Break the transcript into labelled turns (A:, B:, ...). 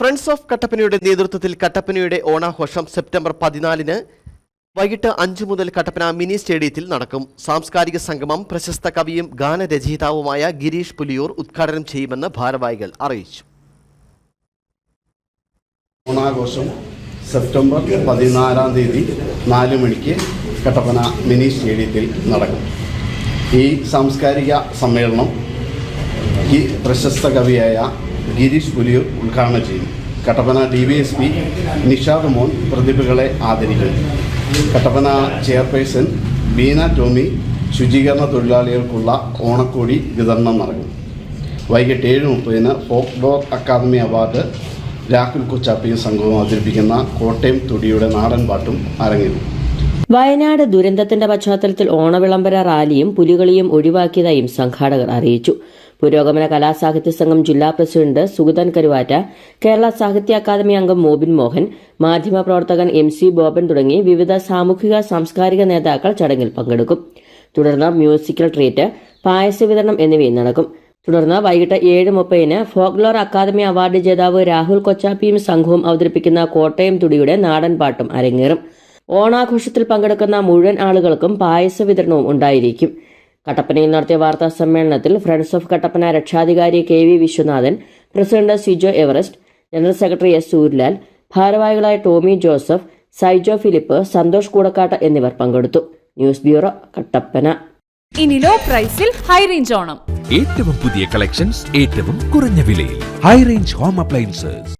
A: Friends of കട്ടപ്പനയുടെ നേതൃത്വത്തിൽ കട്ടപ്പനയുടെ ഓണാഘോഷം September പതിനാലിന് വൈകിട്ട് അഞ്ചു മുതൽ കട്ടപ്പന മിനി സ്റ്റേഡിയത്തിൽ നടക്കും. സാംസ്കാരിക സംഗമം പ്രശസ്ത കവിയും ഗാനരചയിതാവുമായ ഗിരീഷ് പുലിയൂർ ഉദ്ഘാടനം ചെയ്യുമെന്ന് ഭാരവാഹികൾ അറിയിച്ചു.
B: ഓണാഘോഷം സെപ്റ്റംബർ പതിനാലാം തീയതി നാല് മണിക്ക് കട്ടപ്പന മിനി സ്റ്റേഡിയത്തിൽ നടക്കും. ഈ സാംസ്കാരിക സമ്മേളനം ഈ പ്രശസ്ത കവിയായ ഗിരീഷ് പുലിയൂർ ഉദ്ഘാടനം ചെയ്യും. Kattappana D Y S P Nishad Mon പ്രതിഭകളെ ആദരിക്കും. കട്ടപ്പന ചെയർപേഴ്സൺ ബീന ടോമി ശുചീകരണ തൊഴിലാളികൾക്കുള്ള ഓണക്കോടി വിതരണം നടക്കും. വൈകിട്ട് ഏഴ് മുപ്പതിന് folklore academy award Rahul കൊച്ചാപ്പിയും സംഘവും അവതരിപ്പിക്കുന്ന കോട്ടയം തുടിയുടെ നാടൻ പാട്ടും അരങ്ങേറും.
C: വയനാട് ദുരന്തത്തിന്റെ പശ്ചാത്തലത്തിൽ ഓണവിളംബര റാലിയും പുലികളിയും ഒഴിവാക്കിയതായും സംഘാടകർ അറിയിച്ചു. പുരോഗമന കലാസാഹിത്യ സംഘം ജില്ലാ പ്രസിഡന്റ് സുഗതൻ കരുവാറ്റ കേരള സാഹിത്യ അക്കാദമി അംഗം മോബിൻ മോഹൻ മാധ്യമപ്രവർത്തകൻ എം സി ബോബൻ തുടങ്ങി വിവിധ സാമൂഹിക സാംസ്കാരിക നേതാക്കൾ ചടങ്ങിൽ പങ്കെടുക്കും. തുടർന്ന് മ്യൂസിക്കൽ ട്രീറ്റ് പായസ വിതരണം എന്നിവയും നടക്കും. തുടർന്ന് വൈകിട്ട് ഏഴ് മുപ്പതിന് ഫോക്ലോർ അക്കാദമി അവാർഡ് ജേതാവ് രാഹുൽ കൊച്ചാപ്പിയും സംഘവും അവതരിപ്പിക്കുന്ന കോട്ടയം തുടിയുടെ നാടൻ പാട്ടും അരങ്ങേറും. ഓണാഘോഷത്തിൽ പങ്കെടുക്കുന്ന മുഴുവൻ ആളുകൾക്കും പായസ വിതരണവും ഉണ്ടായിരിക്കും. കട്ടപ്പനയിൽ നടത്തിയ വാർത്താ സമ്മേളനത്തിൽ ഫ്രണ്ട്സ് ഓഫ് കട്ടപ്പന രക്ഷാധികാരി K V Viswanathan president Sijo Everest general secretary S Suryalal ഭാരവാഹികളായ ടോമി ജോസഫ് സൈജോ ഫിലിപ്പ് സന്തോഷ് കൂടക്കാട്ട് എന്നിവർ പങ്കെടുത്തു. News bureau Kattappana.
D: ഇനി ലോ പ്രൈസിൽ ഹൈ റേഞ്ച് ഓണം.
E: ഏറ്റവും പുതിയ കളക്ഷൻസ് ഏറ്റവും കുറഞ്ഞ വിലയിൽ. High range home appliances.